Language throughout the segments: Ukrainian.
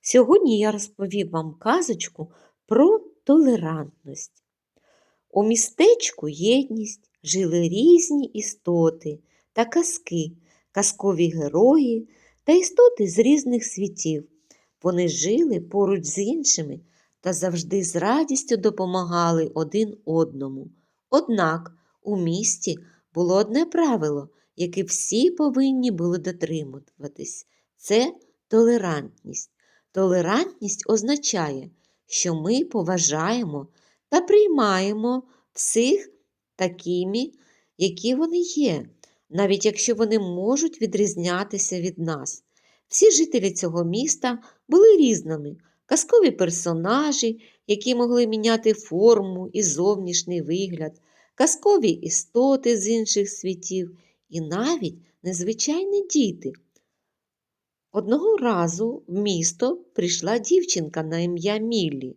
Сьогодні я розповім вам казочку про толерантність. У містечку єдність жили різні істоти та казки, казкові герої та істоти з різних світів. Вони жили поруч з іншими та завжди з радістю допомагали один одному. Однак у місті було одне правило, яке всі повинні були дотримуватись це толерантність. Толерантність означає, що ми поважаємо та приймаємо всіх такими, які вони є, навіть якщо вони можуть відрізнятися від нас. Всі жителі цього міста були різними, казкові персонажі, які могли міняти форму і зовнішній вигляд, казкові істоти з інших світів і навіть незвичайні діти. Одного разу в місто прийшла дівчинка на ім'я Міллі.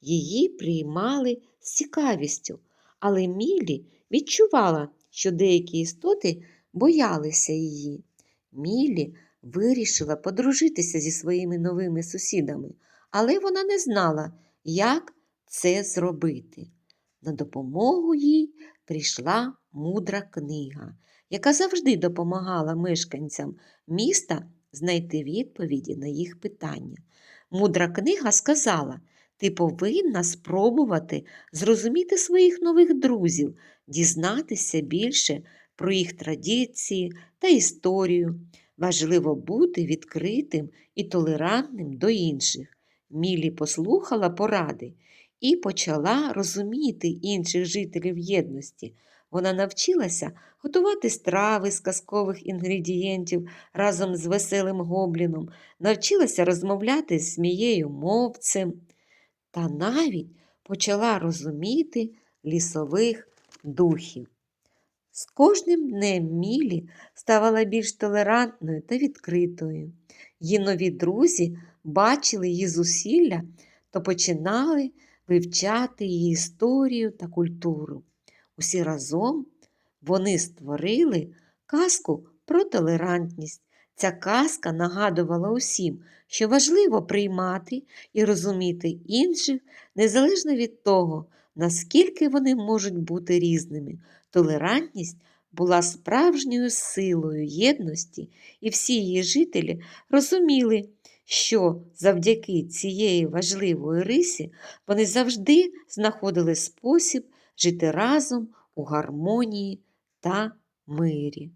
Її приймали з цікавістю, але Міллі відчувала, що деякі істоти боялися її. Міллі вирішила подружитися зі своїми новими сусідами, але вона не знала, як це зробити. На допомогу їй прийшла мудра книга, яка завжди допомагала мешканцям міста знайти відповіді на їх питання. Мудра книга сказала: ти повинна спробувати зрозуміти своїх нових друзів, дізнатися більше про їх традиції та історію. Важливо бути відкритим і толерантним до інших. Мілі послухала поради і почала розуміти інших жителів єдності. Вона навчилася готувати страви з казкових інгредієнтів разом з веселим гобліном, навчилася розмовляти з змією мовцем та навіть почала розуміти лісових духів. З кожним днем Мілі ставала більш толерантною та відкритою. Її нові друзі бачили її зусилля то починали вивчати її історію та культуру. Усі разом вони створили казку про толерантність. Ця казка нагадувала усім, що важливо приймати і розуміти інших незалежно від того, наскільки вони можуть бути різними. Толерантність була справжньою силою єдності, і всі її жителі розуміли, що завдяки цієї важливої рисі вони завжди знаходили спосіб жити разом у гармонії та мирі.